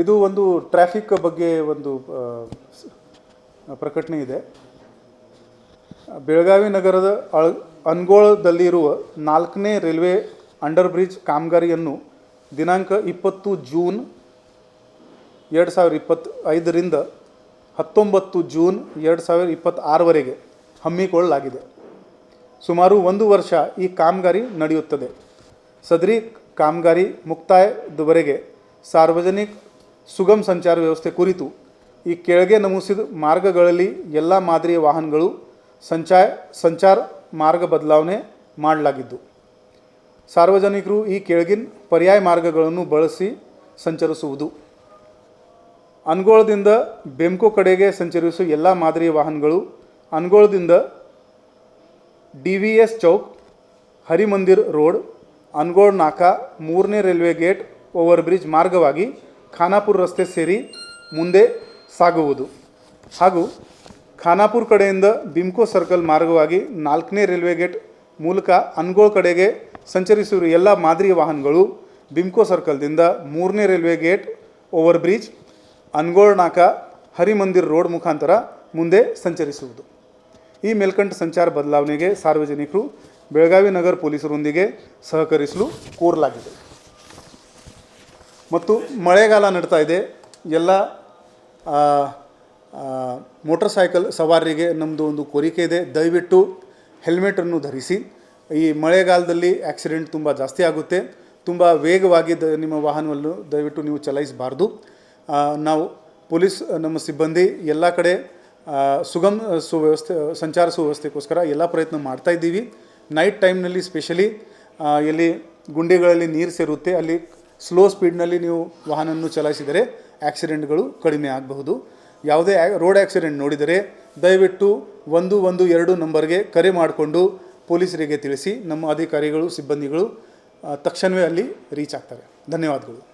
ಇದು ಒಂದು ಟ್ರಾಫಿಕ್ ಬಗ್ಗೆ ಒಂದು ಪ್ರಕಟಣೆ ಇದೆ. ಬೆಳಗಾವಿ ನಗರದ ಅಳ್, ಅನ್ಗೋಳದಲ್ಲಿರುವ ನಾಲ್ಕನೇ ರೈಲ್ವೆ ಅಂಡರ್ ಬ್ರಿಡ್ಜ್ ಕಾಮಗಾರಿಯನ್ನು ದಿನಾಂಕ ಇಪ್ಪತ್ತು ಜೂನ್, ಎರಡು ಸಾವಿರ ಇಪ್ಪತ್ತೈದರಿಂದ ಹತ್ತೊಂಬತ್ತು ಜೂನ್, ಎರಡು ಸಾವಿರ ಇಪ್ಪತ್ತಾರವರೆಗೆ ಹಮ್ಮಿಕೊಳ್ಳಲಾಗಿದೆ. ಸುಮಾರು ಒಂದು ವರ್ಷ ಈ ಕಾಮಗಾರಿ ನಡೆಯುತ್ತದೆ. ಸದರಿ ಕಾಮಗಾರಿ ಮುಕ್ತಾಯದವರೆಗೆ ಸಾರ್ವಜನಿಕ ಸುಗಮ ಸಂಚಾರ ವ್ಯವಸ್ಥೆ ಕುರಿತು ಈ ಕೆಳಗೆ ನಮೂಸಿದ ಮಾರ್ಗಗಳಲ್ಲಿ ಎಲ್ಲ ಮಾದರಿಯ ವಾಹನಗಳು ಸಂಚಾರ ಸಂಚಾರ ಮಾರ್ಗ ಬದಲಾವಣೆ ಮಾಡಲಾಗಿದ್ದು, ಸಾರ್ವಜನಿಕರು ಈ ಕೆಳಗಿನ ಪರ್ಯಾಯ ಮಾರ್ಗಗಳನ್ನು ಬಳಸಿ ಸಂಚರಿಸುವುದು. ಅನ್ಗೋಳದಿಂದ ಬೆಂಕೋ ಕಡೆಗೆ ಸಂಚರಿಸುವ ಎಲ್ಲ ಮಾದರಿಯ ವಾಹನಗಳು ಅನ್ಗೋಳದಿಂದ D V S Chowk, Harimandir road, Angol Naka, ಮೂರನೇ ರೈಲ್ವೆ ಗೇಟ್ ಓವರ್ ಬ್ರಿಡ್ಜ್ ಮಾರ್ಗವಾಗಿ ಖಾನಾಪುರ ರಸ್ತೆ ಸೇರಿ ಮುಂದೆ ಸಾಗುವುದು. ಹಾಗೂ ಖಾನಾಪುರ ಕಡೆಯಿಂದ ಬಿಮ್ಕೋ ಸರ್ಕಲ್ ಮಾರ್ಗವಾಗಿ ನಾಲ್ಕನೇ ರೈಲ್ವೆ ಗೇಟ್ ಮೂಲಕ ಅನ್ಗೋಳ್ ಕಡೆಗೆ ಸಂಚರಿಸುವ ಎಲ್ಲ ಮಾದರಿಯ ವಾಹನಗಳು ಬಿಮ್ಕೋ ಸರ್ಕಲ್ದಿಂದ ಮೂರನೇ railway gate over bridge Angol Naka, Harimandir road ಮುಖಾಂತರ ಮುಂದೆ ಸಂಚರಿಸುವುದು. ಈ ಮೇಲ್ಕಂಠ ಸಂಚಾರ ಬದಲಾವಣೆಗೆ ಸಾರ್ವಜನಿಕರು ಬೆಳಗಾವಿ ನಗರ ಪೊಲೀಸರೊಂದಿಗೆ ಸಹಕರಿಸಲು ಕೋರಲಾಗಿದೆ. ಮತ್ತು ಮಳೆಗಾಲ ನಡ್ತಾ ಇದೆ. ಎಲ್ಲ ಮೋಟರ್ ಸೈಕಲ್ ಸವಾರರಿಗೆ ನಮ್ಮದು ಒಂದು ಕೋರಿಕೆ ಇದೆ. ದಯವಿಟ್ಟು ಹೆಲ್ಮೆಟನ್ನು ಧರಿಸಿ. ಈ ಮಳೆಗಾಲದಲ್ಲಿ ಆಕ್ಸಿಡೆಂಟ್ ತುಂಬ ಜಾಸ್ತಿ ಆಗುತ್ತೆ. ತುಂಬ ವೇಗವಾಗಿ ದ, ನಿಮ್ಮ ವಾಹನವನ್ನು ದಯವಿಟ್ಟು ನೀವು ಚಲಾಯಿಸಬಾರ್ದು. ನಾವು ಪೊಲೀಸ್, ನಮ್ಮ ಸಿಬ್ಬಂದಿ ಎಲ್ಲ ಕಡೆ ಸುಗಮ, ಸುವ್ಯವಸ್ಥೆ, ಸಂಚಾರ ಸುವ್ಯವಸ್ಥೆಗೋಸ್ಕರ ಎಲ್ಲ ಪ್ರಯತ್ನ ಮಾಡ್ತಾ ಇದ್ದೀವಿ. ನೈಟ್ ಟೈಮ್ನಲ್ಲಿ ಸ್ಪೆಷಲಿ ಎಲ್ಲಿ ಗುಂಡಿಗಳಲ್ಲಿ ನೀರು ಸೇರುತ್ತೆ, ಅಲ್ಲಿ ಸ್ಲೋ ಸ್ಪೀಡ್ನಲ್ಲಿ ನೀವು ವಾಹನವನ್ನು ಚಲಾಯಿಸಿದರೆ ಆಕ್ಸಿಡೆಂಟ್ಗಳು ಕಡಿಮೆ ಆಗಬಹುದು. ಯಾವುದೇ ರೋಡ್ ಆಕ್ಸಿಡೆಂಟ್ ನೋಡಿದರೆ ದಯವಿಟ್ಟು ಒಂದು ಒಂದು ಎರಡು ನಂಬರ್ಗೆ ಕರೆ ಮಾಡಿಕೊಂಡು ಪೊಲೀಸರಿಗೆ ತಿಳಿಸಿ. ನಮ್ಮ ಅಧಿಕಾರಿಗಳು, ಸಿಬ್ಬಂದಿಗಳು ತಕ್ಷಣವೇ ಅಲ್ಲಿ ರೀಚ್ ಆಗ್ತಾರೆ. ಧನ್ಯವಾದಗಳು.